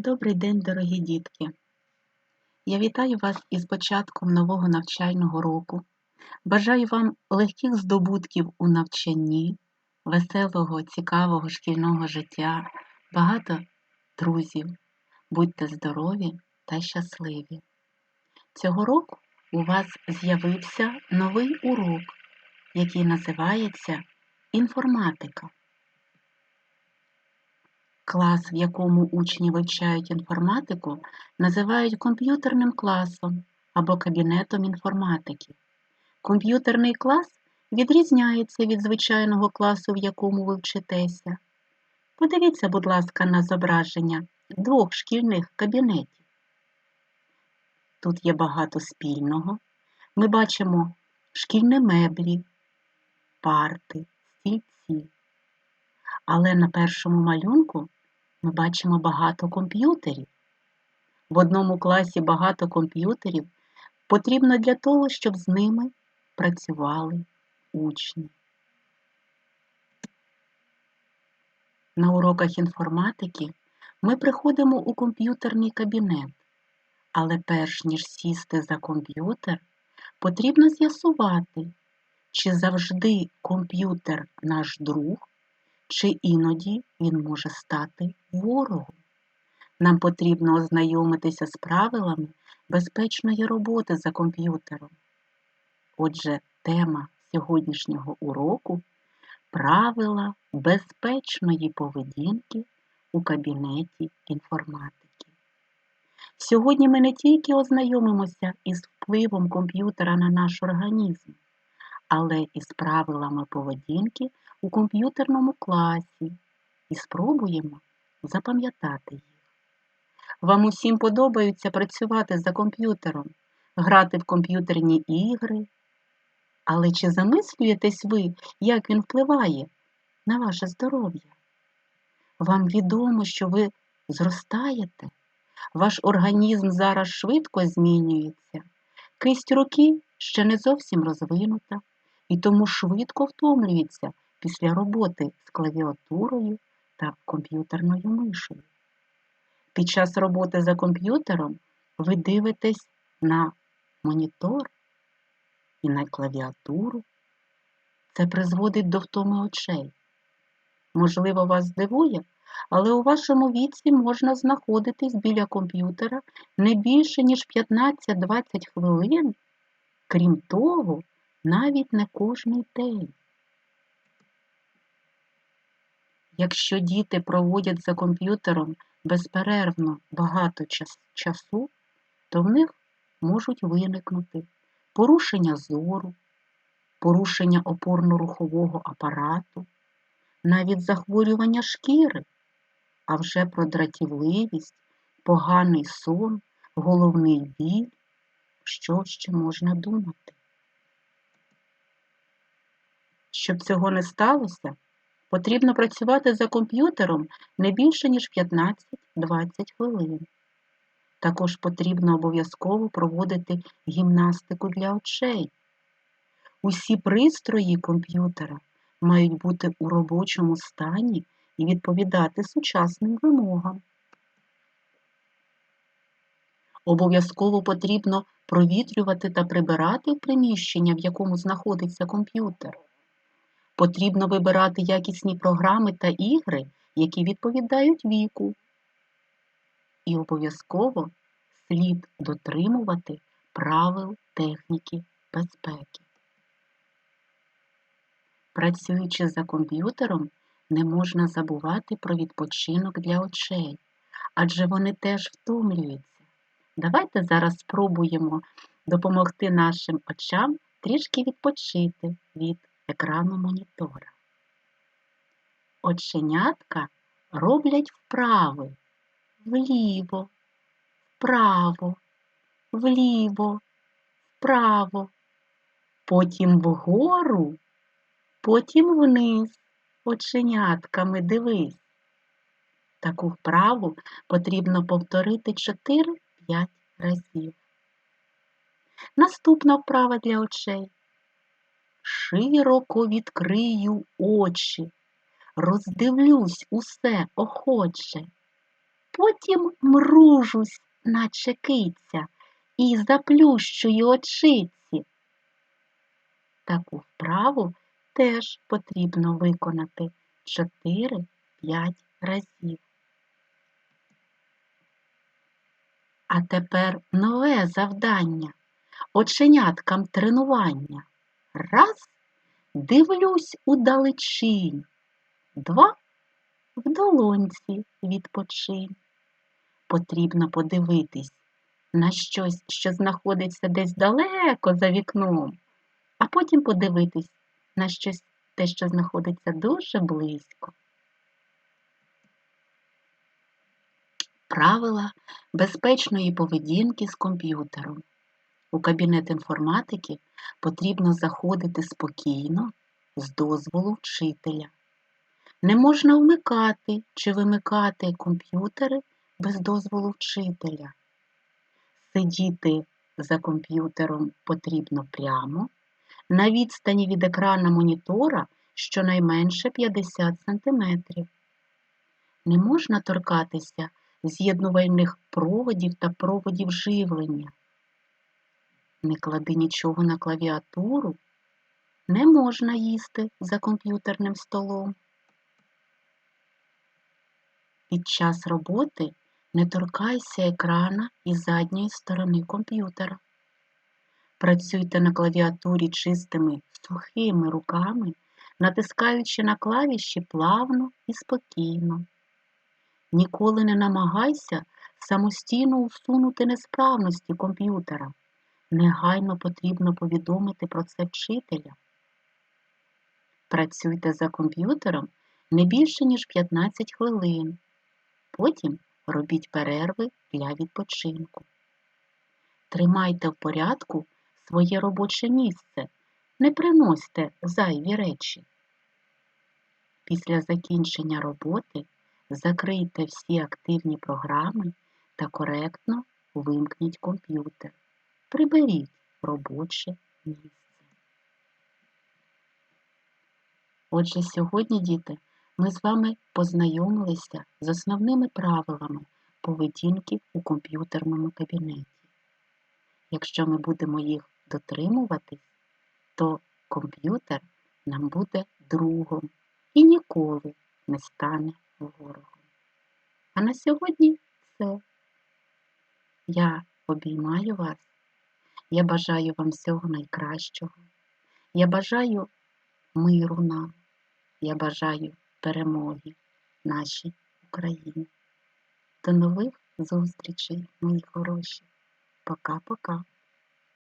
Добрий день, дорогі дітки! Я вітаю вас із початком нового навчального року. Бажаю вам легких здобутків у навчанні, веселого, цікавого шкільного життя, багато друзів. Будьте здорові та щасливі! Цього року у вас з'явився новий урок, який називається інформатика. Клас, в якому учні вивчають інформатику, називають комп'ютерним класом або кабінетом інформатики. Комп'ютерний клас відрізняється від звичайного класу, в якому ви вчитеся. Подивіться, будь ласка, на зображення двох шкільних кабінетів. Тут є багато спільного. Ми бачимо шкільні меблі, парти, стільці. Але на першому малюнку ми бачимо багато комп'ютерів. В одному класі багато комп'ютерів потрібно для того, щоб з ними працювали учні. На уроках інформатики ми приходимо у комп'ютерний кабінет, але перш ніж сісти за комп'ютер, потрібно з'ясувати, чи завжди комп'ютер наш друг, чи іноді він може стати ворогом. Нам потрібно ознайомитися з правилами безпечної роботи за комп'ютером. Отже, тема сьогоднішнього уроку правила безпечної поведінки у кабінеті інформатики. Сьогодні ми не тільки ознайомимося із впливом комп'ютера на наш організм, але і з правилами поведінки у комп'ютерному класі і спробуємо запам'ятати їх. Вам усім подобається працювати за комп'ютером, грати в комп'ютерні ігри. Але чи замислюєтесь ви, як він впливає на ваше здоров'я? Вам відомо, що ви зростаєте, ваш організм зараз швидко змінюється, кисть руки ще не зовсім розвинута і тому швидко втомлюється після роботи з клавіатурою та комп'ютерною мишею. Під час роботи за комп'ютером ви дивитесь на монітор і на клавіатуру. Це призводить до втоми очей. Можливо, вас здивує, але у вашому віці можна знаходитись біля комп'ютера не більше, ніж 15-20 хвилин. Крім того, навіть не кожний день. Якщо діти проводять за комп'ютером безперервно багато часу, то в них можуть виникнути порушення зору, порушення опорно-рухового апарату, навіть захворювання шкіри, а вже про дратівливість, поганий сон, головний біль, що ще можна думати. Щоб цього не сталося, потрібно працювати за комп'ютером не більше, ніж 15-20 хвилин. Також потрібно обов'язково проводити гімнастику для очей. Усі пристрої комп'ютера мають бути у робочому стані і відповідати сучасним вимогам. Обов'язково потрібно провітрювати та прибирати приміщення, в якому знаходиться комп'ютер. Потрібно вибирати якісні програми та ігри, які відповідають віку. І обов'язково слід дотримувати правил техніки безпеки. Працюючи за комп'ютером, не можна забувати про відпочинок для очей, адже вони теж втомлюються. Давайте зараз спробуємо допомогти нашим очам трішки відпочити від екрану монітора. Оченятка роблять вправи вліво, вправо, вліво, вправо, потім вгору, потім вниз, оченятками дивись. Таку вправу потрібно повторити 4-5 разів. Наступна вправа для очей широко відкрию очі, роздивлюсь усе охоче, потім мружусь, наче киця, і заплющую очиці. Таку вправу теж потрібно виконати 4-5 разів. А тепер нове завдання. Оченяткам тренування. Раз. Дивлюсь у далечінь. Два. В долонці відпочинь. Потрібно подивитись на щось, що знаходиться десь далеко за вікном, а потім подивитись на щось те, що знаходиться дуже близько. Правила безпечної поведінки з комп'ютером. У кабінет інформатики потрібно заходити спокійно з дозволу вчителя. Не можна вмикати чи вимикати комп'ютери без дозволу вчителя. Сидіти за комп'ютером потрібно прямо, на відстані від екрана монітора щонайменше 50 см. Не можна торкатися з'єднувальних проводів та проводів живлення. Не клади нічого на клавіатуру, не можна їсти за комп'ютерним столом. Під час роботи не торкайся екрана і задньої сторони комп'ютера. Працюйте на клавіатурі чистими сухими руками, натискаючи на клавіші плавно і спокійно. Ніколи не намагайся самостійно усунути несправності комп'ютера. Негайно потрібно повідомити про це вчителя. Працюйте за комп'ютером не більше, ніж 15 хвилин. Потім робіть перерви для відпочинку. Тримайте в порядку своє робоче місце, не приносьте зайві речі. Після закінчення роботи закрийте всі активні програми та коректно вимкніть комп'ютер. Приберіть робоче місце. Отже, сьогодні, діти, ми з вами познайомилися з основними правилами поведінки у комп'ютерному кабінеті. Якщо ми будемо їх дотримуватись, то комп'ютер нам буде другом і ніколи не стане ворогом. А на сьогодні все. Я обіймаю вас. Я бажаю вам всього найкращого. Я бажаю миру нам. Я бажаю перемоги нашій Україні. До нових зустрічей, мої хороші. Пока-пока.